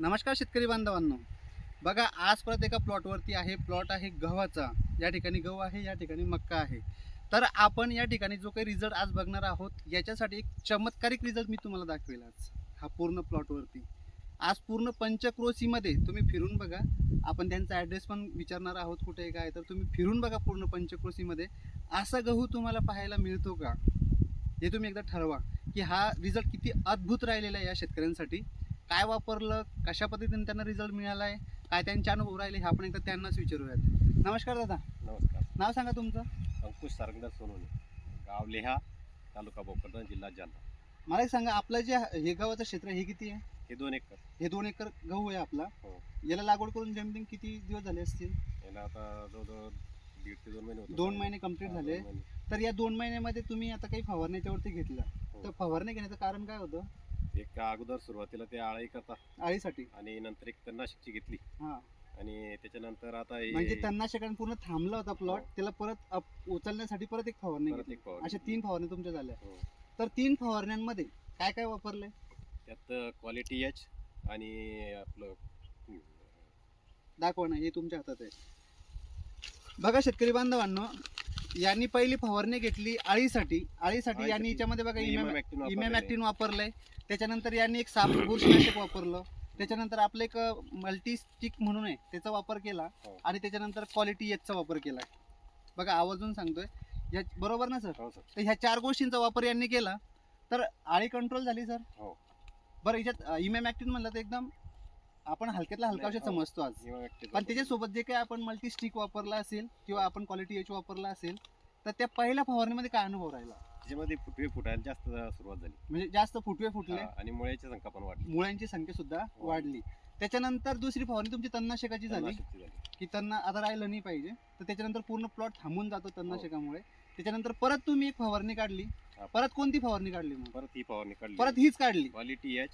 नमस्कार शेतकरी बांधवांनो. बघा आज परत एका प्लॉटवरती आहे. प्लॉट आहे गव्हाचा. या ठिकाणी गहू आहे या ठिकाणी मक्का आहे. तर आपण या ठिकाणी जो काही रिझल्ट आज बघणार आहोत याच्यासाठी एक चमत्कारिक रिझल्ट मी तुम्हाला दाखवेल आज. हा पूर्ण प्लॉटवरती आज पूर्ण पंचक्रोशीमध्ये तुम्ही फिरून बघा. आपण त्यांचा ॲड्रेस पण विचारणार आहोत कुठे काय तर तुम्ही फिरून बघा पूर्ण पंचक्रोशीमध्ये. असा गहू तुम्हाला पाहायला मिळतो का? हे तुम्ही एकदा ठरवा की हा रिझल्ट किती अद्भुत राहिलेला आहे या शेतकऱ्यांसाठी. काय वापरलं कशा पद्धतीने त्यांना रिझल्ट मिळाला आहे काय त्यांचे अनुभव राहिले हे आपण एकदा त्यांनाच विचारूयात. नमस्कार दादा. नमस्कार. नाव सांगा तुमचं? अंकुश सारंगदास सोनवणे. गाव लेहा तालुका भोकरदन जिल्हा जालना. मला एक सांगा आपलं जे हे गावाचं क्षेत्र हे किती आहे? हे दोन एकर. हे दोन एकर गहू आहे आपला. हो. याला लागवड करून जमिनिंग किती दिवस झाले असतील? याला आता जवळजवळ दीड ते दोन महिने दोन महिने हा, झाले. महिने. तर या दोन महिन्यामध्ये तुम्ही आता काही फवारण्याच्यावरती घेतला हो. तर फवारणी घेण्याचं कारण काय होतं? एक अगोदर सुरुवातीला ते आळी करता आळीसाठी. आणि नंतर एक तणनाशकची घेतली. हा. आणि त्याच्यानंतर आता हे म्हणजे तणनाशकाने पूर्ण थांबला होता प्लॉट हो. त्याला परत उचलण्यासाठी परत एक फवारणी परत घेतली. एक फवारणी. अशा तीन फवारणी तुमच्या झाल्या. हो. तर तीन फवारण्यांमध्ये काय काय वापरले? त्यात क्वालिटी एच आणि आपलं हम्म, दाखवा ना हे तुमच्या हातात आहे. बघा शेतकरी बांधवांनो यांनी पहिली फवारणी घेतली आळीसाठी. आळीसाठी यांनी. याच्यामध्ये बघा इमॅमॅक्टिन. इमॅमॅक्टिन वापरलंय. त्याच्यानंतर यांनी एक साप बुरशीनाशक वापरलं. त्याच्यानंतर आपलं एक मल्टी स्टिक म्हणून आहे त्याचा वापर केला. हो. आणि त्याच्यानंतर क्वालिटी एचचा वापर केला. बघा आवर्जून सांगतोय. या बरोबर ना सर? हो सर. तर ह्या चार गोष्टींचा वापर यांनी केला. तर आळी कंट्रोल झाली सर. हो. बरं याच्यात इमॅमॅक्टिन म्हणलं तर एकदम आपण हलक्यातला हलका नाही, औषध हो. समजतो आज. पण त्याच्यासोबत जे काही आपण मल्टी स्टिक वापरला असेल किंवा आपण क्वालिटी एच वापरला असेल तर त्या पहिल्या फवारणीमध्ये काय अनुभव राहिला? त्याच्यामध्ये फुटवे फुटायला जास्त सुरुवात झाली. म्हणजे जास्त फुटवे फुटले. आणि मुळ्याची संख्या पण वाढली. मुळ्यांची संख्या सुद्धा हो. वाढली. त्याच्यानंतर दुसरी फवारणी तुमची तणनाशकाची झाली. की तणना आता राहिलं नाही पाहिजे. तर त्याच्यानंतर पूर्ण प्लॉट थांबून जातो हो. तणनाशकामुळे त्याच्यानंतर परत तुम्ही एक फवारणी काढली. परत कोणती फवारणी काढली मग? परत ही फवारणी काढली. परत हीच काढली. क्वालिटी एच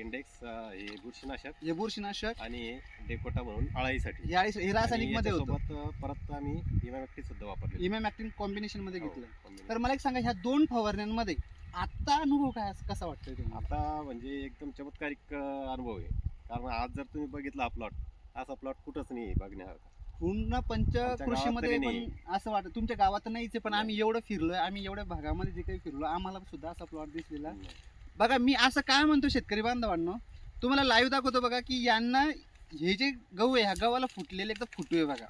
इंडेक्स हे बुरशीनाशक हे बुरशीनाशक. आणि डेकोटा म्हणून आळाईसाठी हे हे रासायनिकमध्ये होतं. सोबत परत आम्ही इमॅमॅक्टिन सुद्धा वापरले इमॅमॅक्टिन कॉम्बिनेशनमध्ये हो, घेतलं. तर मला एक सांगा ह्या दोन फवारण्यांमध्ये आता अनुभव काय कसा वाटतोय तुम्हाला? आता म्हणजे एकदम चमत्कारिक अनुभव आहे. कारण आज जर तुम्ही बघितला हा प्लॉट असा प्लॉट कुठंच नाही बघण्यासारखा. पूर्ण पंचकृषीमध्ये पण असं वाटतं. तुमच्या गावात नाहीच पण. आम्ही एवढं फिरलोय आम्ही एवढ्या भागामध्ये जे काही फिरलो आम्हाला सुद्धा असा प्लॉट दिसलेला. बघा मी असं काय म्हणतो शेतकरी बांधवांनो तुम्हाला लाईव्ह दाखवतो बघा की यांना हे जे गहू आहे ह्या गव्हाला फुटलेले एकदम फुटवे बघा.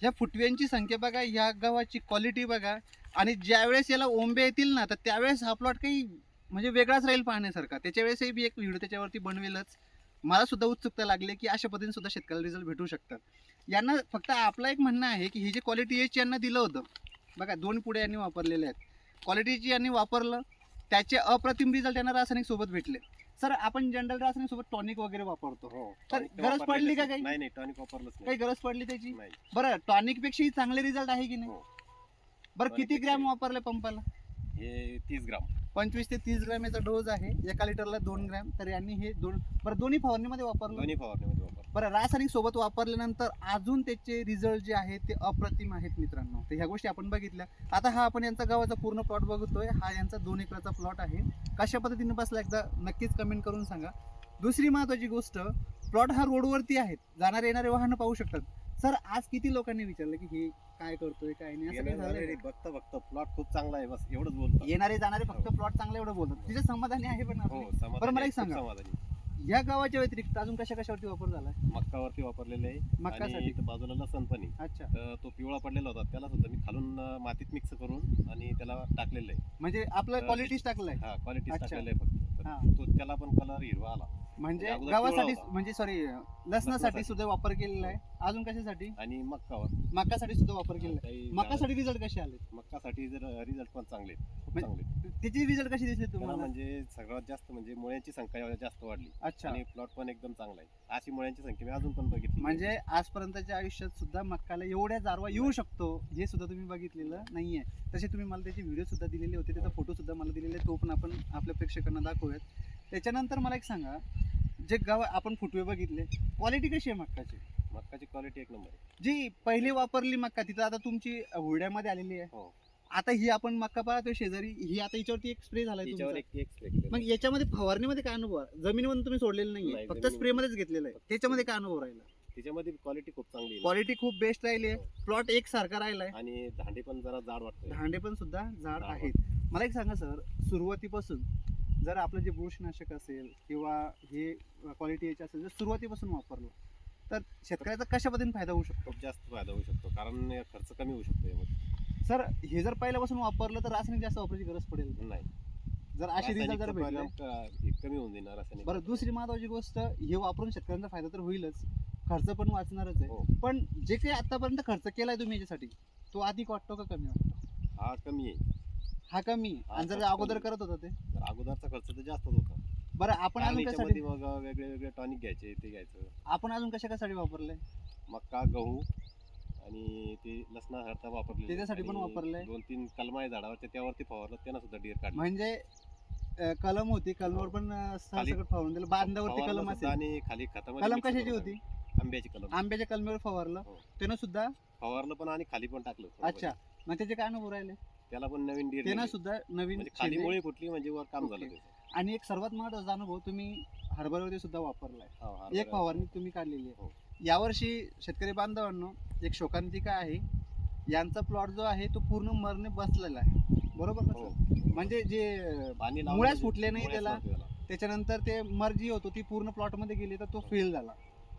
ह्या फुटव्यांची संख्या बघा ह्या गव्हाची क्वालिटी बघा आणि ज्यावेळेस याला ओंबे येतील ना तर त्यावेळेस हा प्लॉट काही म्हणजे वेगळाच राहील पाहण्यासारखा. त्याच्यावेळेसही मी एक व्हिडिओ त्याच्यावरती बनवेलच. मला सुद्धा उत्सुकता लागली की अशा पद्धतीने सुद्धा शेतकऱ्याला रिझल्ट भेटू शकतात. यांना फक्त आपलं एक म्हणणं आहे की हे जे क्वालिटी एच यांना दिलं होतं बघा दोन पुढे यांनी वापरलेले आहेत. क्वालिटीची यांनी वापरलं त्याचे अप्रतिम रिझल्ट यांना रासायनिक सोबत भेटले सर आपण जनरल रासायनिक सोबत टॉनिक वगैरे वापरतो हो तर tonic गरज वापरलेलंच पडली का. काही? नाही नाही टॉनिक वापरलंच काही गरज पडली त्याची नाही बरं टॉनिक पेक्षाही चांगले रिझल्ट आहे की नाही हो. बरं किती tonic ग्रॅम. वापरले पंपाला हे तीस ग्राम. पंचवीस ते तीस ग्रॅम याचा डोस आहे. एका लिटरला दोन ग्रॅम. तर यांनी हे दोन बरं दोन्ही फवारणीमध्ये वापरलं? दोन्ही फवारणीमध्ये वापर बरं रासायनिक सोबत वापरल्यानंतर अजून त्याचे रिझल्ट जे आहेत ते अप्रतिम आहेत मित्रांनो. तर ह्या गोष्टी आपण बघितल्या. आता हा आपण यांचा गावाचा पूर्ण प्लॉट बघतोय. हा यांचा दोन एकराचा प्लॉट आहे. कशा पद्धतीने बसला एकदा नक्कीच कमेंट करून सांगा. दुसरी महत्वाची गोष्ट प्लॉट हा रोडवरती आहेत. जाणारे येणारे वाहन पाहू शकतात. सर आज किती लोकांनी विचारलं की हे काय करतोय काय नाही? असं काही? बघता बघता प्लॉट खूप चांगला आहे बस एवढंच बोलतो. येणारे जाणारे फक्त प्लॉट चांगले एवढं बोलतात. तिथे समाधानी आहे पण हो आपले. समाधानी बरं, मला एक खूप सांगा. समाधानी या गावाच्या व्यतिरिक्त अजून कशा कशावरती वापर झालाय मक्कावरती वापरलेले आहे. आणि मक्कासाठी. इथं बाजूला लसण पण आहे. अच्छा. तर तो पिवळा पडलेला होता त्याला सुद्धा मी खालून अं, मातीत मिक्स करून आणि त्याला टाकलेलं आहे. म्हणजे आपलं क्वालिटीच टाकलंय. हा क्वालिटी अच्छा. टाकलेलं आहे फक्त. तर हा. तो त्याला पण कलर हिरवा आला. म्हणजे अगोदर गावासाठी पिवळा होता. म्हणजे सॉरी लसणासाठी लसणासाठी. सुद्धा वापर केलेला आहे. अजून कशासाठी? आणि मक्कावर. मकासाठी सुद्धा वापर केलेला आहे. काही मकासाठी रिझल्ट कसे आले? मक्कासाठी जर रिझल्ट पण चांगले आहेत, खूप म्हणजे चांगले आहेत. त्याचे रिझल्ट कसे दिसले त्याला तुम्हाला म्हणजे सगळ्यात जास्त म्हणजे मुळ्यांची संख्या जास्त वाढली. अच्छा. आणि प्लॉट पण एकदम चांगला आहे. अशी मुळ्यांची संख्या मी अजून पण बघितली म्हणजे आजपर्यंतच्या आयुष्यात सुद्धा मक्काला एवढ्या जारवा येऊ शकतो हे सुद्धा तुम्ही बघितलेलं नाहीये. तसे तुम्ही मला त्याचे व्हिडिओ सुद्धा दिलेले होते त्याचा फोटो सुद्धा मला दिलेले आहे. तो पण आपण आपल्या प्रेक्षकांना दाखवूयात. त्याच्यानंतर मला एक सांगा जे गाव आपण फुटवे बघितले क्वालिटी कशी आहे मक्काची? मक्काची क्वालिटी एक नंबर आहे. जी पहिली वापरली मक्का तिथं आता तुमची हुरड्यामध्ये आलेली आहे. हो. आता ही आपण मक्का पाहतोय शेजारी ही आता याच्यावरती एक स्प्रे झालाय तिच्यावर तुमचा. एक एक spray केलेला मग. याच्यामध्ये फवारणीमध्ये काय अनुभव आहे? जमिनीमध्ये तुम्ही सोडलेलं नाहीये नाही, फक्त स्प्रे मध्येच घेतलेलं आहे. त्याच्यामध्ये काय अनुभव राहिला? तिच्यामध्ये क्वालिटी खूप चांगली आहे. क्वालिटी खूप बेस्ट राहिली आहे. हो. प्लॉट एक सारखा राहिलाय. आणि झाडे पण जरा जाड वाटतंय. धांडे पण सुद्धा झाड आहेत. मला एक सांगा सर सुरुवातीपासून जर आपलं जे बुरशीनाशक असेल किंवा हे क्वालिटी याचे असेल जर सुरुवातीपासून वापरलं तर शेतकऱ्याचा कशा पद्धतीने फायदा होऊ शकतो? जास्त फायदा होऊ शकतो कारण खर्च कमी होऊ शकतो यामध्ये. सर हे जर पहिल्यापासून वापरलं तर रासायनिक जास्त वापरायची गरज पडेल? नाही. जर अशी रिझल्ट जर हे कमी होऊन देणार रासायनिक. बरं दुसरी महत्वाची गोष्ट हे वापरून शेतकऱ्यांचा फायदा तर होईलच खर्च पण वाचणारच हो. आहे पण जे काही आतापर्यंत खर्च केलाय तुम्ही याच्यासाठी तो अधिक वाटतो का कमी वाटतो? हा कमी आहे. हा कमी. हा आणि जर अगोदर. करत होता ते? तर अगोदरचा खर्च तर जास्तच होता. बरं आपण अजून कशासाठी मग वेगळे वेगळे टॉनिक घ्यायचे ते घ्यायचं. आपण अजून कशा कशासाठी वापरलंय मका गहू आणि ते लसणा हरता वापरले त्याच्यासाठी पण वापरलंय? दोन तीन कलमा आहे झाडावर त्यावरती फवारलं त्यांना सुद्धा डिअर काढलं. म्हणजे अं, कलम होती कलमावर पण अं, फवारून दिलं. बांधावरती फवारलं कलम सुद्धा असेल. आणि खाली खतामध्ये कलम mix कशाची करून होती? टाकलं. आंब्याची कलम. आंब्याच्या कलमावर फवारलं. हो. त्यानं सुद्धा? फवारलं पण आणि खाली पण टाकलं अच्छा. मग त्याचे काय अनुभव राहिले. त्याला पण नवीन डिअर त्यानं सुद्धा नवीन म्हणजे खाली शेंडे- मुळे फुटली म्हणजे वर काम झालं ओके. त्याचं आणि एक सर्वात महत्त्वाचा अनुभव तुम्ही हरभऱ्यावरती सुद्धा वापरलाय हो, हा, एक. फवारणी तुम्ही काढलेली हो. आहे यावर्षी शेतकरी बांधवांनो एक शोकांतिका आहे यांचा प्लॉट जो आहे तो पूर्ण मरणे बसलेला आहे बरोबर हो. म्हणजे जे अं, पाणी लावलं मुळ्याच म्हणजे फुटले नाही मुळ्याच त्याला. नव्हते त्याला. त्याच्यानंतर ते मर जी होतो ती पूर्ण प्लॉटमध्ये गेली तर तो फेल झाला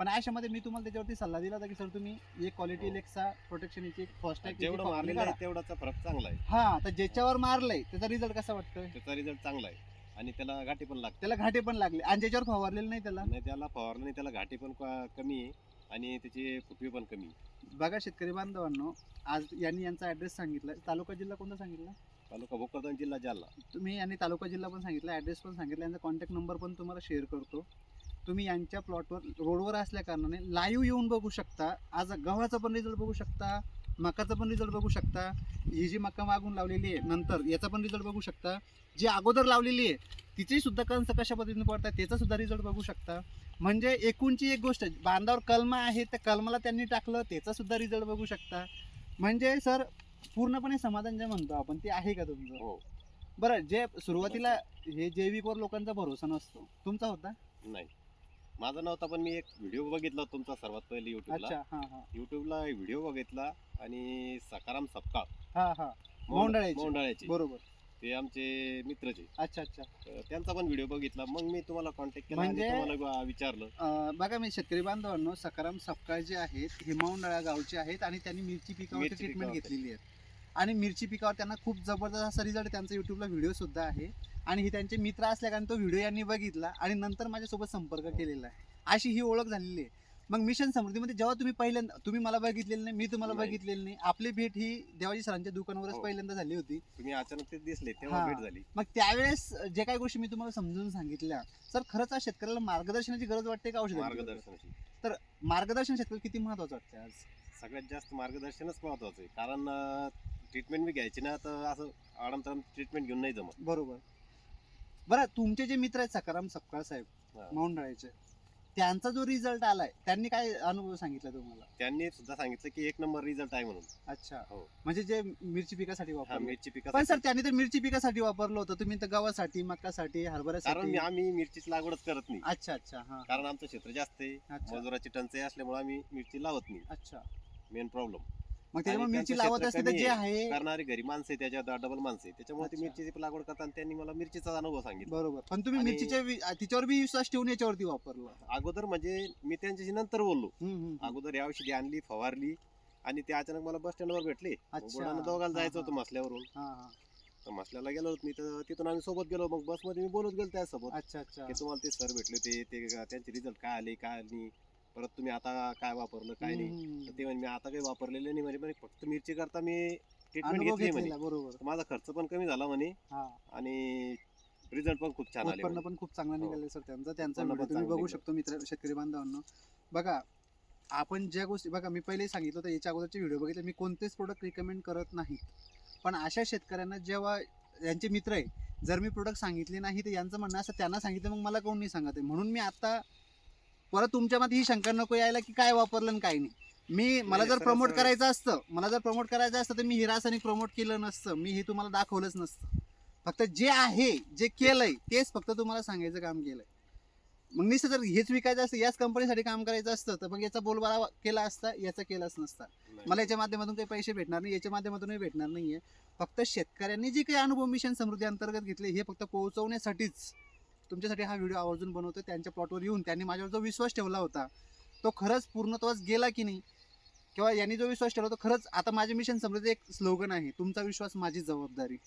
पण अशामध्ये मी तुम्हाला त्याच्यावरती सल्ला दिला होता की सर तुम्ही एक क्वालिटी हो. लेक्सा प्रोटेक्शन याची फर्स्ट जेवढं मारलेलं आहे तेवढाचा फरक चांगला आहे. हा तर ज्याच्यावर मारलंय त्याचा रिझल्ट कसा वाटतोय? त्याचा रिझल्ट चांगला आहे. आणि त्याला घाटी पण लागते. त्याला घाटे पण लागले. आणि ज्याच्यावर फवारलेलं नाही त्याला? नाही त्याला फवारणी त्याला घाटी पण क- कमी आहे आणि त्याची फुटवी पण कमी आहे. बघा शेतकरी बांधवांनो आज यांनी यांचा ऍड्रेस सांगितला. तालुका जिल्हा कोणता सांगितला? तालुका भोकरदन जिल्हा जालना. तुम्ही यांनी तालुका जिल्हा पण सांगितला. ॲड्रेस पण सांगितला. यांचा कॉन्टॅक्ट नंबर पण तुम्हाला शेअर करतो. तुम्ही यांच्या प्लॉटवर रोडवर असल्या कारणाने लाईव्ह येऊन बघू शकता. आज गव्हाचा पण रिझल्ट बघू शकता मकाचा पण रिझल्ट बघू शकता. ही जी मका मागून लावलेली आहे नंतर याचा पण रिझल्ट बघू शकता. जी अगोदर लावलेली आहे तिची सुद्धा कंस कशा पद्धतीने पडतात त्याचा सुद्धा रिझल्ट बघू शकता. म्हणजे एकूणची एक गोष्ट बांधावर कलमा आहे त्या कलमाला त्यांनी टाकलं त्याचा सुद्धा रिझल्ट बघू शकता. म्हणजे सर पूर्णपणे समाधान जे म्हणतो आपण ते आहे का तुमचं? हो. बरं जे सुरुवातीला हे जैविकवर लोकांचा भरोसा नसतो. तुमचा होता? नाही. माझा नव्हता पण मी एक व्हिडिओ बघितला तुमचा सर्वात पहिले युट्यूबला अच्छा हा हा. युट्यूबला व्हिडिओ बघितला आणि सकाराम सपकाळ. हा हा. मोंडाळ्याचे. मोंडाळ्याचे बरोबर. ते आमचे मित्रचे. अच्छा अच्छा. तर त्यांचा पण व्हिडिओ बघितला. मग मी तुम्हाला कॉन्टॅक्ट केला आणि म्हणजे- तुम्हाला ग- विचारलं. अं, बघा मी शेतकरी बांधवांनो सकाराम सपकाळ जे आहेत हे माऊंडाळा गावचे आहेत आणि त्यांनी मिरची पिकावरची मिरची ट्रीटमेंट पिकावर घेतलेली आहे आणि मिरची पिकावर त्यांना खूप जबरदस्त असा रिझल्ट त्यांचा युट्यूबला व्हिडिओ सुद्धा आहे. आणि हे त्यांचे मित्र असल्या कारण तो व्हिडिओ यांनी बघितला आणि नंतर माझ्यासोबत संपर्क केलेला आहे. अशी ही ओळख झालेली आहे. मग मिशन समृद्धीमध्ये जेव्हा तुम्ही पहिल्यांदा तुम्ही मला बघितलेलं नाही मी तुम्हाला. बघितलेलं नाही आपली भेट ही देवाजी सरांच्या दुकानावरच हो. पहिल्यांदा झाली होती. तुम्ही अचानक ते दिसले तेव्हा. भेट झाली. मग त्यावेळेस जे काही गोष्टी मी तुम्हाला समजून सांगितल्या सर खरंच आज शेतकऱ्याला मार्गदर्शनाची गरज वाटते का औषध मार्गदर्शनाची. मार्गदर्शन शेतकरी किती महत्वाचं वाटतं आज? सगळ्यात जास्त मार्गदर्शनच महत्वाचं आहे. कारण ट्रीटमेंट बी घ्यायची ना तर असं आडमताडम ट्रीटमेंट घेऊन नाही जमत. बरोबर. बरं तुमचे जे मित्र आहेत सकाराम सपकाळ साहेब हा. माऊंडाळ्याचे त्यांचा जो रिझल्ट आलाय त्यांनी काय अनुभव सांगितला तुम्हाला? त्यांनी सुद्धा सांगितलं की एक नंबर रिझल्ट आहे म्हणून. अच्छा. हो. म्हणजे जे मिरची पिकासाठी हा वापरलं. मिरची पण पिकासाठी सर त्यांनी तर मिरची पिकासाठी वापरलं होतं. तुम्ही तर गव्हासाठी मकासाठी कारण हरभऱ्यासाठी मी आम्ही मिरचीची लागवडच करत नाही. अच्छा अच्छा हा. कारण आमचं क्षेत्र जास्त आहे. अच्छा. मजुराची टंचाई असल्यामुळे आम्ही मिरची लावत नाही. अच्छा. मेन प्रॉब्लेम मग त्याच्यामुळे आणि मिरची त्यांचं लावत क्षेत्र असते तर कमी जे आहे. करणारी घरी माणसं आहे त्याच्यात डबल माणसं आहे त्याच्यामुळे ती अच्छा. मिरचीची लागवड करताना त्यांनी मला मिरचीचा अनुभव सांगितला. बरोबर. पण तुम्ही आणि- मिरचीच्या वि- तिच्यावर बी विश्वास ठेवून याच्यावरती वापरला. अगोदर म्हणजे मी त्यांच्याशी नंतर बोललो. हम्म, हम्म, हम्म. अगोदर या औषधी आणली फवारली आणि ते अचानक मला बस स्टँडवर भेटले. अच्छा. बुलढाणा दोघाला हा, जायचं हा. होतं मसल्यावरून. हा हा. तर मसल्याला गेलो होतो मी तर तिथून आम्ही सोबत गेलो. मग बसमध्ये मी बोलत गेलो त्यासोबत. अच्छा अच्छा. की तुम्हाला ते सर भेटले होते ते त्यांचे रिझल्ट काय आले काय नाही. परत तुम्ही आता काय वापरलं काय नाही. तर ते म्हणे मी आता काही वापरलेलं नाही म्हणे म्हणे फक्त मिरची करता मी ट्रीटमेंट घेतली म्हणे. बरोबर. माझा खर्च पण कमी झाला म्हणे. हा. आणि रिझल्ट पण खूप छान आले उत्पन्न. पण खूप चांगलं हो. निघालं सर त्यांचा त्यांचा उत्पन्न पण तुम्ही चांगलं बघू निघालं. शकतो मित्र शेतकरी बांधवांनो. बघा आपण ज्या गोष्टी बघा मी पहिले सांगितलं होतं याच्या अगोदरचे व्हिडिओ बघितले मी कोणतेच प्रोडक्ट रिकमेंड करत नाही. पण अशा शेतकऱ्यांना जेव्हा यांचे मित्र आहे जर मी प्रोडक्ट सांगितले नाही तर यांचं म्हणणं असं त्यांना सांगितलं मग मला कोण नाही सांगत आहे? म्हणून मी आता परत तुमच्या मध्ये ही शंका नको यायला की काय वापरलं आणि काय नाही. मी मला जर प्रमोट. करायचं असतं मला जर प्रमोट करायचं असतं तर मी हे रासायनिक प्रमोट केलं नसतं. मी हे तुम्हाला दाखवलंच नसतं. फक्त जे आहे जे केलंय तेच फक्त तुम्हाला सांगायचं काम केलंय. मग निश्चित जर हेच विकायचं असतं याच कंपनीसाठी काम करायचं असतं तर मग याचा बोलबाला केला असता याचा केलाच नसता. मला याच्या माध्यमातून काही पैसे भेटणार नाही याच्या माध्यमातूनही भेटणार नाहीये. फक्त शेतकऱ्यांनी जे काही अनुभव मिशन समृद्धी अंतर्गत घेतले हे फक्त पोहोचवण्यासाठीच. तुमच्यासाठी हा व्हिडिओ आवर्जून बनवतो त्यांच्या प्लॉटवर येऊन त्यांनी माझ्यावर जो विश्वास ठेवला होता तो खरंच पूर्णत्वास गेला की नाही? किंवा यांनी जो विश्वास ठेवला तो खरंच आता माझे मिशन समृद्धी एक स्लोगन आहे तुमचा विश्वास माझी जबाबदारी.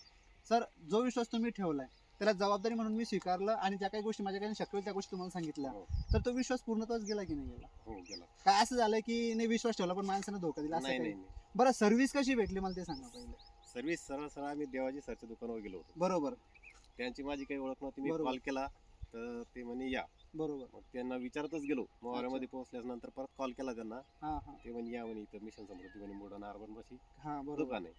सर जो विश्वास तुम्ही ठेवलाय त्याला जबाबदारी म्हणून मी स्वीकारलं आणि ज्या काही गोष्टी माझ्याकडे शक्य त्या गोष्टी तुम्हाला सांगितल्या. हो. तर तो विश्वास पूर्णत्वास गेला की नाही गेला? हो गेला. काय असं झालं की नाही विश्वास ठेवला पण माणसानं धोका दिला? असं नाही काही नाही नाही. बरं सर्व्हिस कशी भेटली मला ते सांगा पहिले. सर्व्हिस सरळ सरळ आम्ही देवाजी सरच्या दुकानावर गेलो होतो. बरोबर. त्यांची माझी काही ओळख नव्हती. मी बरोबर. कॉल केला तर ते म्हणे या. बरोबर. मग त्यांना विचारतच गेलो. मोहाऱ्यामध्ये पोहोचल्यास नंतर परत कॉल केला त्यांना. हा हा. ते म्हणे या म्हणे इथं मिशन समृद्धी म्हणे मोडा अर्बन बशी हा बरोबर. दुकान आहे.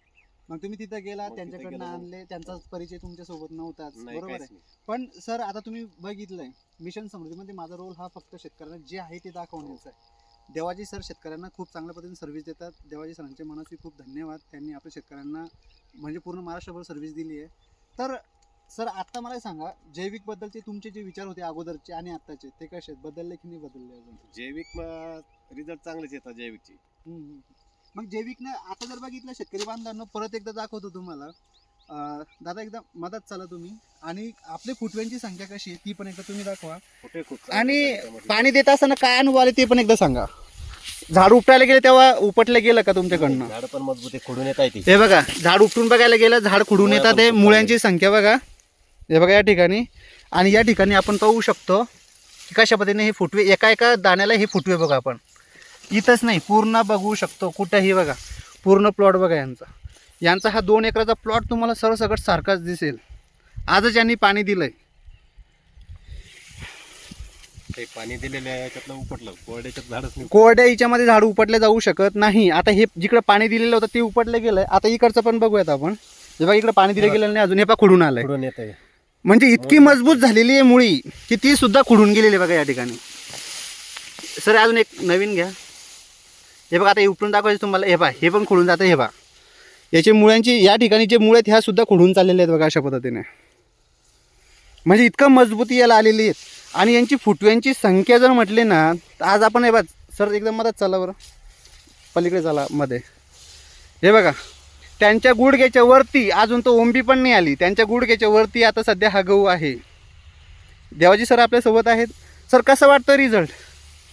मग तुम्ही तिथं गेला मग तिथं त्यांच्याकडनं गेलो. आणले त्यांचा परिचय तुमच्यासोबत नव्हताच. नाही बरोबर आहे. नाही. पण सर आता तुम्ही बघितलंय मिशन समृद्धीमध्ये माझा रोल हा फक्त शेतकऱ्यांना जे आहे ते दाखवण्याचा आहे. देवाजी सर शेतकऱ्यांना खूप चांगल्या पद्धतीने सर्व्हिस देतात. देवाजी सरांचे मनाचे खूप धन्यवाद. त्यांनी आपल्या शेतकऱ्यांना म्हणजे पूर्ण महाराष्ट्रभर सर्व्हिस दिली आहे. तर सर आत्ता मला सांगा जैविक बद्दलचे तुमचे जे विचार होते अगोदरचे आणि आत्ताचे ते कसे आहेत? बदलले की नाही बदलले अजून? जैविक रिझल्ट चांगलेच येतात जैविकचे. हम्म, हम्म. मग जैविकनं आता जर बघितलं शेतकरी बांधवांना परत एकदा दाखवतो तुम्हाला. अं, दादा एकदा मदत चाला तुम्ही. आणि आपले फुटव्यांची संख्या कशी आहे ती पण एकदा तुम्ही दाखवा. कुठे खूप आणि त्याच्यामध्ये. पाणी देत असताना काय अनुभव आले ते पण एकदा सांगा. झाड उपटायला गेले तेव्हा उपटलं गेलं का तुमच्याकडनं? झाडं पण मजबूत आहे खोडून येत आहे ती. हे बघा झाड उपटून बघायला गेलं झाड खुडून येतात मुळ्यांची संख्या बघा. हे बघा या ठिकाणी. आणि या ठिकाणी आपण पाहू शकतो की कशा पद्धतीने हे फुटवे एका एका दाण्याला हे फुटवे बघा आपण. इथंच नाही पूर्ण बघू शकतो कुठंही बघा. पूर्ण प्लॉट बघा यांचा. यांचा हा दोन एकराचा प्लॉट तुम्हाला सरसकट सारखाच दिसेल. आजच यांनी पाणी दिलंय. काही पाणी दिलेलं आहे याच्यातलं उपटलं. झाडच नाही. कोरड्या हिच्यामध्ये झाड उपटले जाऊ शकत नाही. आता हे जिकडे पाणी दिलेलं होतं ते उपटलं गेलंय. आता इकडचं पण बघूयात आपण. हे बघा इकडे पाणी दिलं गेलेलं नाही अजून. हे पा खुडून आलंय. खोडून येत आहे म्हणजे इतकी मजबूत झालेली आहे मुळी की ती सुद्धा खुडून गेलेली आहे बघा या ठिकाणी. सर अजून एक नवीन घ्या. हे बघा आता हे उपटून दाखवायचं तुम्हाला. हे पा हे पण खुडून जातं हे पा याची मुळ्यांची या ठिकाणी जे मुळे आहेत ह्या सुद्धा खुडून चाललेल्या आहेत बघा अशा पद्धतीने. म्हणजे इतकं मजबूती याला आलेली आहेत. आणि यांची फुटव्यांची संख्या जर म्हटली ना तर आज आपण हे बघ सर एकदम मदत चला बरं. पलीकडे चला मध्ये. हे बघा. त्यांच्या गुडघ्याच्या वरती अजून तो ओंबी पण नाही आली. त्यांच्या गुडघ्याच्या वरती आता सध्या हा गहू आहे. देवाजी सर आपल्यासोबत आहेत. सर कसं वाटतं रिझल्ट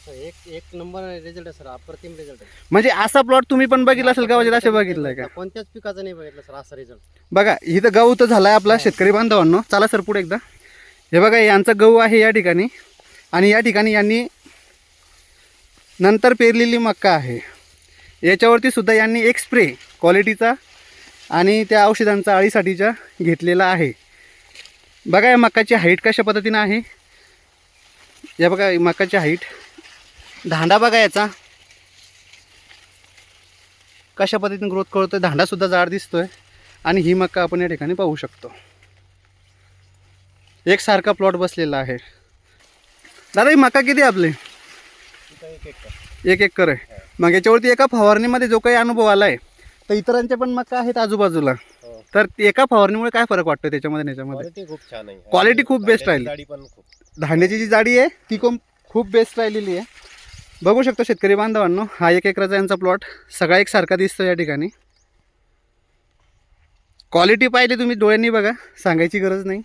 एक एक नंबर रिझल्ट आहे सर. अप्रतिम रिझल्ट आहे. म्हणजे असा प्लॉट तुम्ही पण बघितला असेल गावात असे बघितलंय का? कोणत्याच पिकाचं नाही बघितलं सर असा रिझल्ट बघा इथं गहू तर झाला आहे आपला शेतकरी बांधवांनो. चला सर पुढे एकदा. हे बघा यांचा गहू आहे या ठिकाणी. आणि या ठिकाणी यांनी नंतर पेरलेली मक्का आहे. याच्यावरती सुद्धा यांनी एक स्प्रे क्वालिटीचा आणि त्या औषधांचा अळीसाठीच्या घेतलेला आहे. बघा या मक्काची हाईट कशा पद्धतीनं आहे. या बघा मक्काची हाईट दांडा बघा याचा. कशा पद्धतीने ग्रोथ कळतोय. दांडासुद्धा जाड दिसतोय. आणि ही मक्का आपण या ठिकाणी पाहू शकतो. एक सारखा प्लॉट बसलेला आहे. दादा ही मका किती आहे आपली? तिथं एक एक कर. एक एकर आहे. मग याच्यावरती एका फवारणीमध्ये जो काही अनुभव आला आहे तर इतरांच्या पण मका आहेत आजूबाजूला. हो. तर एका फवारणीमुळे काय फरक वाटतो त्याच्यामध्ये आणि याच्यामध्ये क्वालिटी खूप छान आहे. Quality खूप best राहील. जाडी पण खूप. धान्याची जी जाडी आहे ती कोण खूप बेस्ट राहिलेली आहे. बघू शकतो शेतकरी बांधवांनो हा एक एकराचा यांचा प्लॉट सगळा एक सारखा दिसतो या ठिकाणी. क्वालिटी पाहिली तुम्ही डोळ्यांनी बघा सांगायची गरज नाही.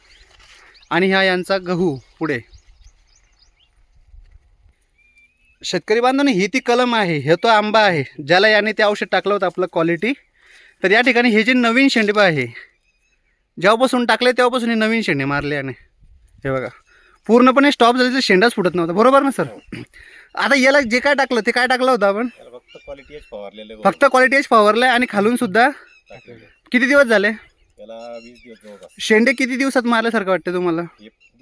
आणि हा यांचा गहू पुढे. शेतकरी बांधवांनो ही ती कलम आहे हे तो आंबा आहे ज्याला याने ते औषध टाकलं होतं आपलं क्वालिटी तर या ठिकाणी हे जे नवीन शेंडबा आहे जेव्हापासून टाकले तेव्हापासून हे नवीन शेंडे मारले याने. हे बघा पूर्णपणे स्टॉप झाले तर शेंडाच फुटत नव्हता. बरोबर ना सर आता याला जे काय टाकलं ते काय टाकलं होतं आपण? फक्त क्वालिटी फवारलेले फक्त आणि खालून सुद्धा किती दिवस झाले? त्याला वीस दिवस जवळपास शेंडे किती दिवसात मारल्यासारखं वाटतं तुम्हाला?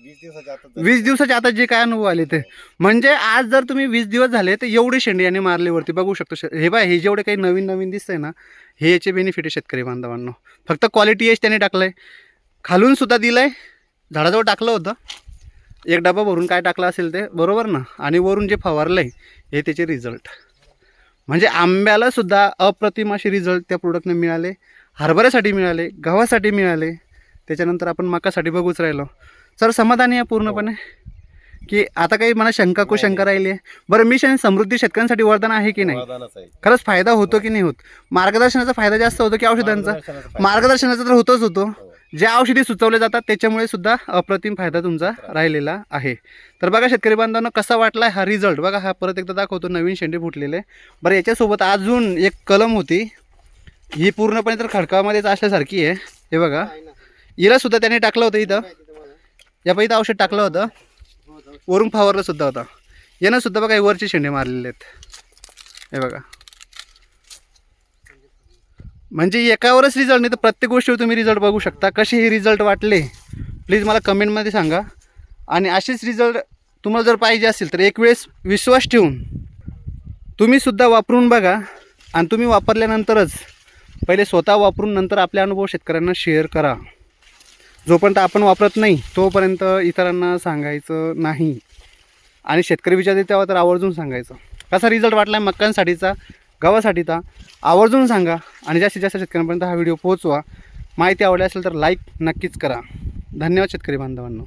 वीस दिवसाच्या आता वीस दिवसाच्या आता जे काय अनुभव आले ते. म्हणजे आज जर तुम्ही वीस दिवस झाले तर एवढे शेंडे याने मारले वरती. बघू शकतो हे बाय हे जेवढे काही नवीन नवीन दिसतंय ना हे याचे बेनिफिट आहे शेतकरी बांधवांनो. फक्त क्वालिटी एच त्याने टाकलंय. खालून सुद्धा दिलंय. झाडाजवळ टाकलं होतं. एक डबा भरून काय टाकलं असेल ते बरोबर ना? आणि वरून जे फवारलंय हे त्याचे रिझल्ट म्हणजे आंब्याला सुद्धा अप्रतिम असे रिझल्ट त्या प्रोडक्टने मिळाले. हरभऱ्यासाठी मिळाले गव्हासाठी मिळाले. त्याच्यानंतर आपण मकासाठी बघूच राहिलो. सर समाधानी आहे पूर्णपणे? की आता काही मला शंका कुशंका राहिली आहे. बरं मिशन समृद्धी शेतकऱ्यांसाठी वरदान आहे की नाही? खरंच फायदा होतो की नाही होत? मार्गदर्शनाचा फायदा जास्त होतो की औषधांचा? मार्गदर्शनाचा तर होतोच होतो. हो. ज्या औषधी सुचवल्या जातात त्याच्यामुळे सुद्धा अप्रतिम फायदा तुमचा राहिलेला आहे. तर बघा शेतकरी बांधवांना कसा वाटला हा रिझल्ट बघा हा परत एकदा दाखवतो नवीन शेंडे फुटलेले. बरं याच्यासोबत अजून एक कलम होती. ही पूर्णपणे तर खडकामध्येच असल्यासारखी आहे. हे बघा. हिला सुद्धा त्याने टाकलं होतं इथं? या पहिलं औषध टाकलं होतं. वरून फवारलं सुद्धा होतं. यानं सुद्धा बघा हे वरचे शेंडे मारलेले आहेत. हे बघा. म्हणजे एकावरच रिझल्ट नाही तर प्रत्येक गोष्टीवर तुम्ही रिझल्ट बघू शकता. कसे हे रिझल्ट वाटले? प्लीज मला कमेंटमध्ये सांगा. आणि असेच रिझल्ट तुम्हाला जर पाहिजे असेल तर एक वेळेस विश्वास ठेवून तुम्हीसुद्धा वापरून बघा. आणि तुम्ही वापरल्यानंतरच पहिले स्वतः वापरून नंतर आपले अनुभव शेतकऱ्यांना शेअर करा. जोपर्यंत आपण वापरत नाही तोपर्यंत इतरांना सांगायचं नाही. आणि शेतकरी विचारते तेव्हा तर आवर्जून सांगायचं. कसा रिझल्ट वाटला आहे मक्कांसाठीचा गव्हासाठीचा? आवर्जून सांगा आणि जास्तीत जास्त शेतकऱ्यांपर्यंत हा व्हिडिओ पोहोचवा. माहिती आवडली असेल तर लाईक नक्कीच करा. धन्यवाद शेतकरी बांधवांनो.